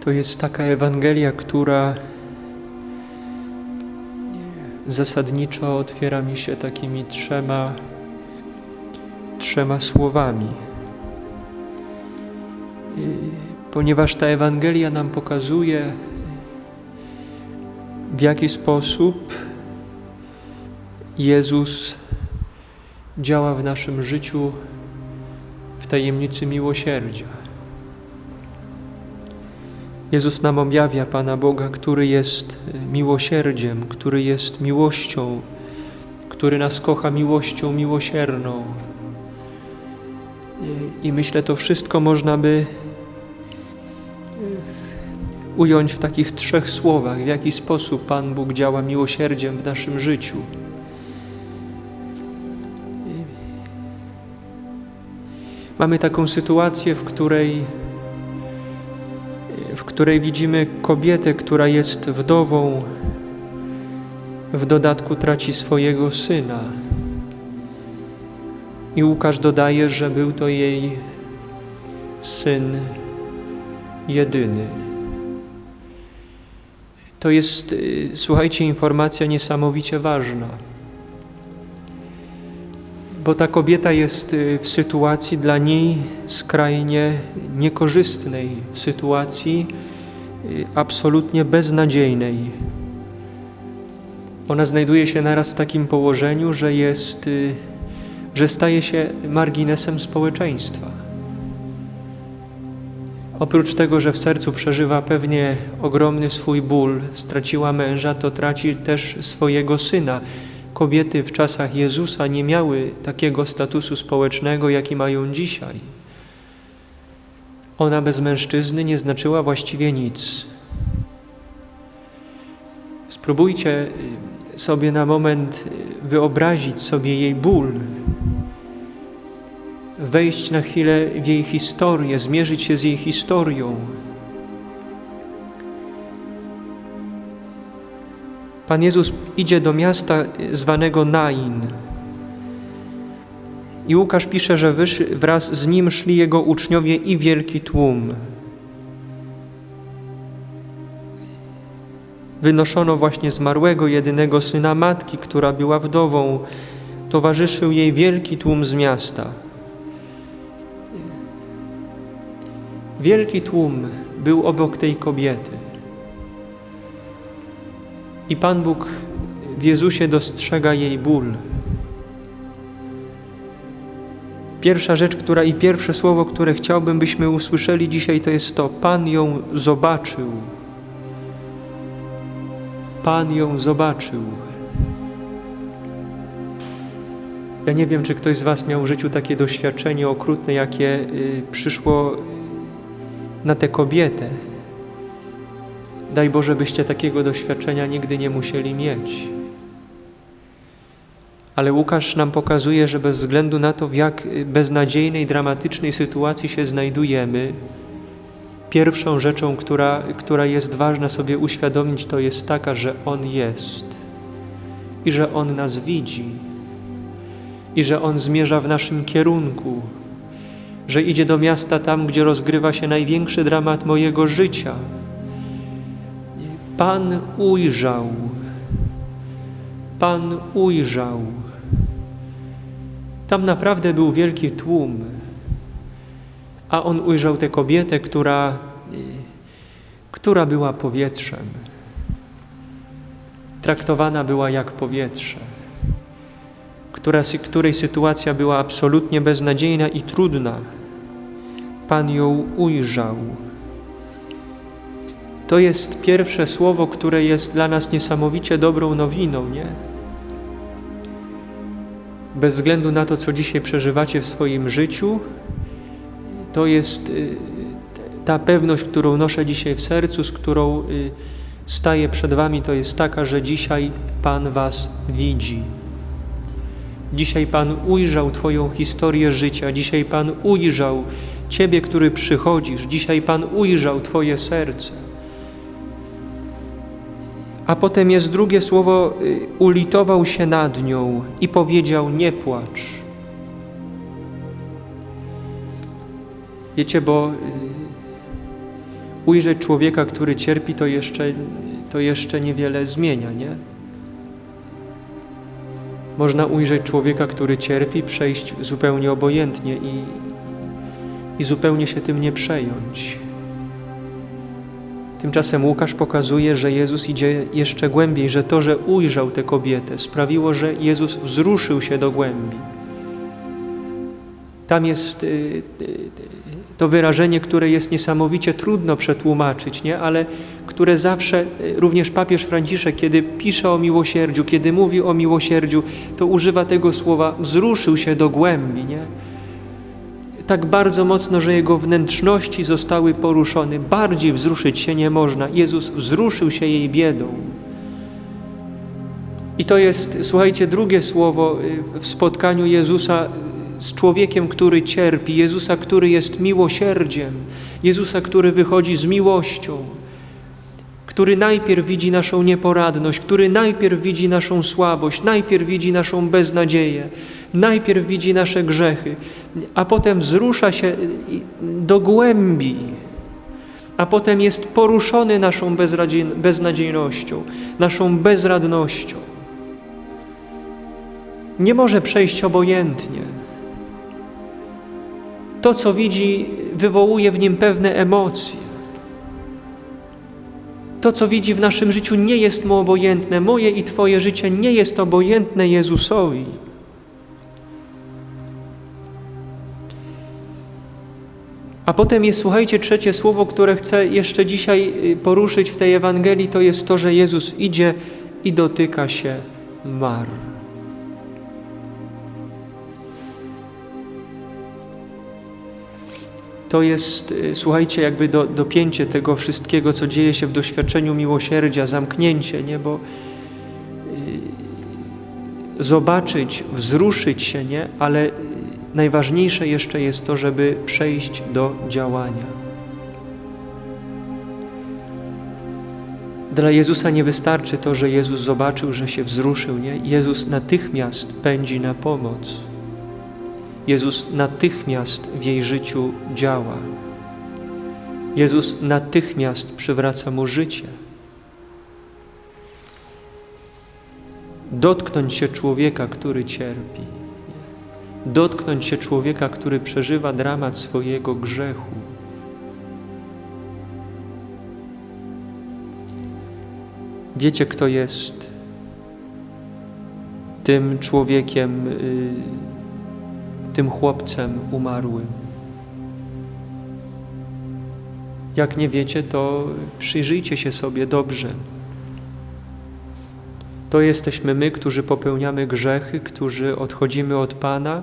To jest taka Ewangelia, która zasadniczo otwiera mi się takimi trzema, trzema słowami. Ponieważ ta Ewangelia nam pokazuje, w jaki sposób Jezus działa w naszym życiu w tajemnicy miłosierdzia. Jezus nam objawia Pana Boga, który jest miłosierdziem, który jest miłością, który nas kocha miłością miłosierną. I myślę, to wszystko można by ująć w takich trzech słowach, w jaki sposób Pan Bóg działa miłosierdziem w naszym życiu. Mamy taką sytuację, w której, w której widzimy kobietę, która jest wdową, w dodatku traci swojego syna. I Łukasz dodaje, że był to jej syn jedyny. To jest, y, słuchajcie, informacja niesamowicie ważna bo ta kobieta jest y, w sytuacji dla niej skrajnie niekorzystnej, w sytuacji y, absolutnie beznadziejnej. Ona znajduje się naraz w takim położeniu, że jest, y, że staje się marginesem społeczeństwa. Oprócz tego, że w sercu przeżywa pewnie ogromny swój ból, straciła męża, to traci też swojego syna Kobiety w czasach Jezusa nie miały takiego statusu społecznego, jaki mają dzisiaj. Ona bez mężczyzny nie znaczyła właściwie nic. Spróbujcie y, sobie na moment y, wyobrazić sobie jej ból, wejść na chwilę w jej historię, zmierzyć się z jej historią. Pan Jezus idzie do miasta zwanego Nain. I Łukasz pisze, że wraz z nim szli jego uczniowie i wielki tłum. Wynoszono właśnie zmarłego jedynego syna matki, która była wdową. Towarzyszył jej wielki tłum z miasta. Wielki tłum był obok tej kobiety. I Pan Bóg w Jezusie dostrzega jej ból. Pierwsza rzecz, która i pierwsze słowo, które chciałbym, byśmy usłyszeli dzisiaj, to jest to: Pan ją zobaczył. Pan ją zobaczył. Ja nie wiem, czy ktoś z Was miał w życiu takie doświadczenie okrutne, jakie y, przyszło na tę kobietę Daj Boże, byście takiego doświadczenia nigdy nie musieli mieć. Ale Łukasz nam pokazuje, że bez względu na to, w jak beznadziejnej, dramatycznej sytuacji się znajdujemy, pierwszą rzeczą, która, która jest ważna sobie uświadomić, to jest taka, że On jest i że On nas widzi i że On zmierza w naszym kierunku, że idzie do miasta tam, gdzie rozgrywa się największy dramat mojego życia – Pan ujrzał, Pan ujrzał. Tam naprawdę był wielki tłum, a on ujrzał tę kobietę, która, która była powietrzem. Traktowana była jak powietrze, która, której sytuacja była absolutnie beznadziejna i trudna. Pan ją ujrzał. To jest pierwsze słowo, które jest dla nas niesamowicie dobrą nowiną, nie? Bez względu na to, co dzisiaj przeżywacie w swoim życiu, to jest y, ta pewność, którą noszę dzisiaj w sercu, z którą y, staję przed Wami, to jest taka, że dzisiaj Pan Was widzi. Dzisiaj Pan ujrzał Twoją historię życia, dzisiaj Pan ujrzał Ciebie, który przychodzisz, dzisiaj Pan ujrzał Twoje serce. A potem jest drugie słowo, y, ulitował się nad nią i powiedział: Nie płacz. Wiecie, bo y, ujrzeć człowieka, który cierpi, to jeszcze, to jeszcze niewiele zmienia, nie? Można ujrzeć człowieka, który cierpi, przejść zupełnie obojętnie i, i zupełnie się tym nie przejąć. Tymczasem Łukasz pokazuje, że Jezus idzie jeszcze głębiej, że to, że ujrzał tę kobietę, sprawiło, że Jezus wzruszył się do głębi. Tam jest y, y, to wyrażenie, które jest niesamowicie trudno przetłumaczyć, nie? ale które zawsze, y, również papież Franciszek, kiedy pisze o miłosierdziu, kiedy mówi o miłosierdziu, to używa tego słowa wzruszył się do głębi. Nie? Tak bardzo mocno, że jego wnętrzności zostały poruszone. Bardziej wzruszyć się nie można. Jezus wzruszył się jej biedą. I to jest, słuchajcie, drugie słowo w spotkaniu Jezusa z człowiekiem, który cierpi, Jezusa, który jest miłosierdziem, Jezusa, który wychodzi z miłością, który najpierw widzi naszą nieporadność, który najpierw widzi naszą słabość, najpierw widzi naszą beznadzieję, najpierw widzi nasze grzechy, a potem wzrusza się do głębi, a potem jest poruszony naszą beznadziejnością, naszą bezradnością. Nie może przejść obojętnie. To, co widzi, wywołuje w nim pewne emocje. To, co widzi w naszym życiu, nie jest mu obojętne. Moje i Twoje życie nie jest obojętne Jezusowi. A potem jest, słuchajcie, trzecie słowo, które chcę jeszcze dzisiaj y, poruszyć w tej Ewangelii, to jest to, że Jezus idzie i dotyka się mar. To jest, y, słuchajcie, jakby do, dopięcie tego wszystkiego, co dzieje się w doświadczeniu miłosierdzia, zamknięcie, nie? Bo yy, zobaczyć, wzruszyć się, nie? Ale najważniejsze jeszcze jest to, żeby przejść do działania. Dla Jezusa nie wystarczy to, że Jezus zobaczył, że się wzruszył, nie? Jezus natychmiast pędzi na pomoc. Jezus natychmiast w jej życiu działa. Jezus natychmiast przywraca mu życie. Dotknąć się człowieka, który cierpi dotknąć się człowieka, który przeżywa dramat swojego grzechu. Wiecie, kto jest tym człowiekiem, y, tym chłopcem umarłym. Jak nie wiecie, to przyjrzyjcie się sobie dobrze. To jesteśmy my, którzy popełniamy grzechy, którzy odchodzimy od Pana.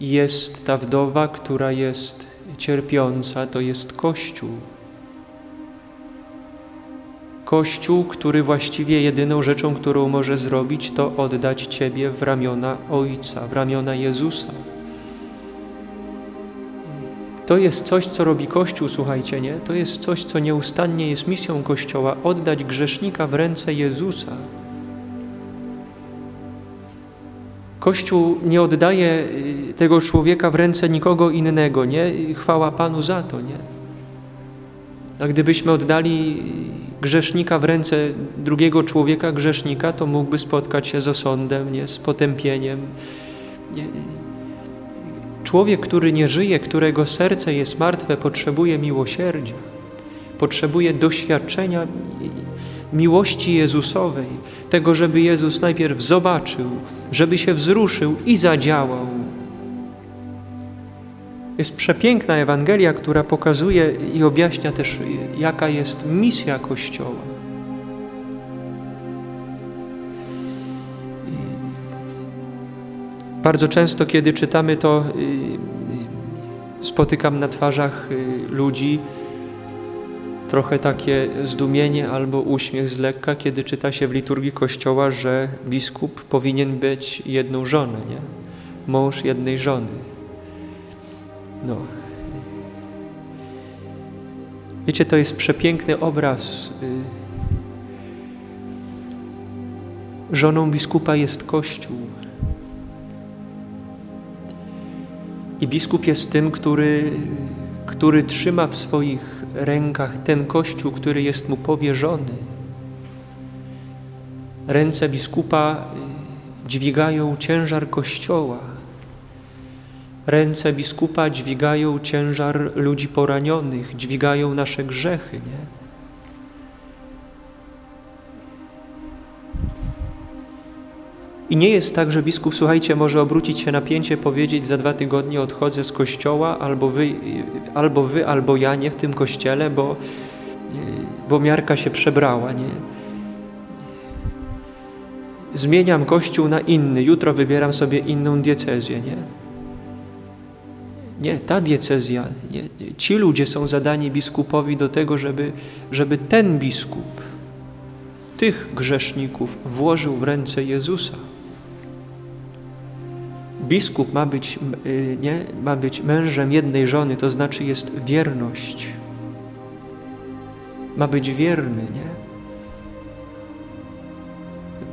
Jest ta wdowa, która jest cierpiąca, to jest Kościół. Kościół, który właściwie jedyną rzeczą, którą może zrobić, to oddać Ciebie w ramiona Ojca, w ramiona Jezusa. To jest coś, co robi Kościół, słuchajcie, nie? To jest coś, co nieustannie jest misją Kościoła oddać grzesznika w ręce Jezusa. Kościół nie oddaje y, tego człowieka w ręce nikogo innego, nie? Chwała Panu za to, nie? A gdybyśmy oddali grzesznika w ręce drugiego człowieka, grzesznika, to mógłby spotkać się z osądem, nie? z potępieniem. Nie? Człowiek, który nie żyje, którego serce jest martwe, potrzebuje miłosierdzia, potrzebuje doświadczenia miłości Jezusowej, tego, żeby Jezus najpierw zobaczył, żeby się wzruszył i zadziałał. Jest przepiękna Ewangelia, która pokazuje i objaśnia też, jaka jest misja Kościoła. Bardzo często, kiedy czytamy to, spotykam na twarzach y, ludzi trochę takie zdumienie albo uśmiech z lekka, kiedy czyta się w liturgii Kościoła, że biskup powinien być jedną żonę, nie? Mąż jednej żony. No. Wiecie, to jest przepiękny obraz. Y, żoną biskupa jest Kościół. I biskup jest tym, który który trzyma w swoich rękach ten Kościół, który jest mu powierzony. Ręce biskupa y, dźwigają ciężar Kościoła. Ręce biskupa dźwigają ciężar ludzi poranionych, dźwigają nasze grzechy, nie? I nie jest tak, że biskup, słuchajcie, może obrócić się na pięcie, powiedzieć za dwa tygodnie odchodzę z kościoła, albo wy, albo, wy, albo ja nie w tym kościele, bo, bo miarka się przebrała, nie? Zmieniam kościół na inny, jutro wybieram sobie inną diecezję, nie? Nie, ta diecezja, nie, ci ludzie są zadani biskupowi do tego, żeby, żeby ten biskup tych grzeszników włożył w ręce Jezusa. Biskup ma być, y, nie, ma być mężem jednej żony, to znaczy jest wierność. Ma być wierny, nie?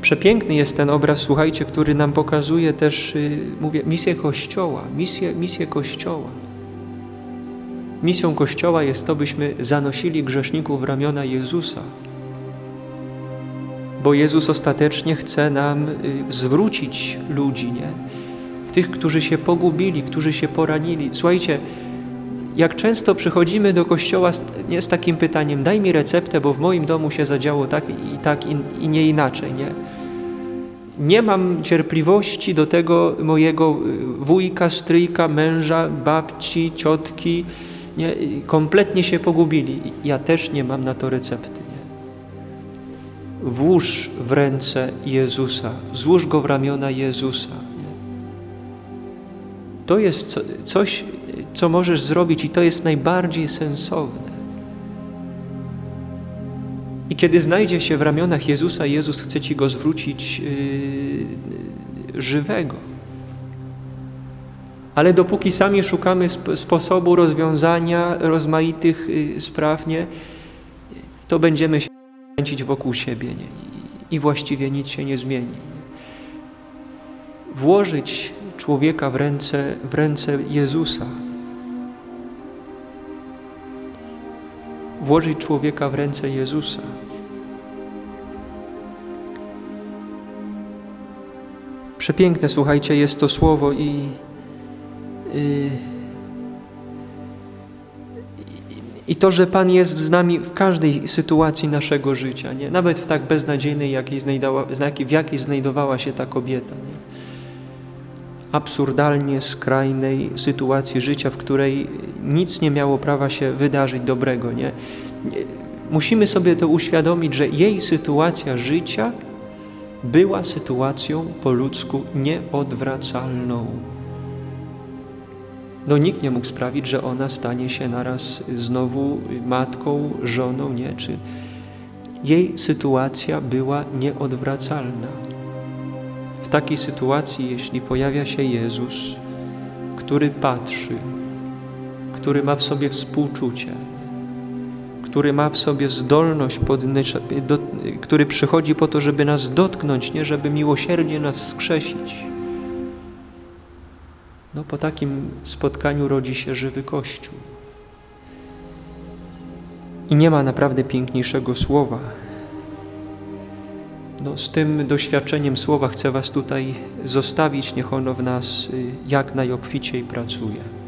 Przepiękny jest ten obraz, słuchajcie, który nam pokazuje też, y, mówię, misję Kościoła, misję, misję Kościoła. Misją Kościoła jest to, byśmy zanosili grzeszników w ramiona Jezusa, bo Jezus ostatecznie chce nam y, zwrócić ludzi, nie? Tych, którzy się pogubili, którzy się poranili. Słuchajcie, jak często przychodzimy do kościoła z, nie z takim pytaniem, daj mi receptę, bo w moim domu się zadziało tak i tak i, i nie inaczej, nie? Nie mam cierpliwości do tego mojego y, wujka, stryjka, męża, babci, ciotki, nie? kompletnie się pogubili. Ja też nie mam na to recepty. Nie? Włóż w ręce Jezusa, złóż go w ramiona Jezusa. To jest coś, co możesz zrobić i to jest najbardziej sensowne. I kiedy znajdzie się w ramionach Jezusa, Jezus chce Ci go zwrócić yy, żywego. Ale dopóki sami szukamy sp sposobu rozwiązania rozmaitych yy, spraw, nie, to będziemy się kręcić wokół siebie nie, i właściwie nic się nie zmieni. Włożyć człowieka w ręce, w ręce Jezusa. Włożyć człowieka w ręce Jezusa. Przepiękne, słuchajcie, jest to słowo i, i, i to, że Pan jest z nami w każdej sytuacji naszego życia, nie? nawet w tak beznadziejnej, jakiej znajdowała, w jakiej znajdowała się ta kobieta. Nie? Absurdalnie skrajnej sytuacji życia, w której nic nie miało prawa się wydarzyć dobrego. Nie? Musimy sobie to uświadomić, że jej sytuacja życia była sytuacją po ludzku nieodwracalną. No nikt nie mógł sprawić, że ona stanie się naraz znowu matką, żoną, nie? Czy jej sytuacja była nieodwracalna takiej sytuacji, jeśli pojawia się Jezus, który patrzy, który ma w sobie współczucie, który ma w sobie zdolność, do, który przychodzi po to, żeby nas dotknąć, nie żeby miłosierdzie nas skrzesić. No po takim spotkaniu rodzi się żywy Kościół. I nie ma naprawdę piękniejszego słowa, no, z tym doświadczeniem słowa chcę Was tutaj zostawić. Niech ono w nas y, jak najobficiej pracuje.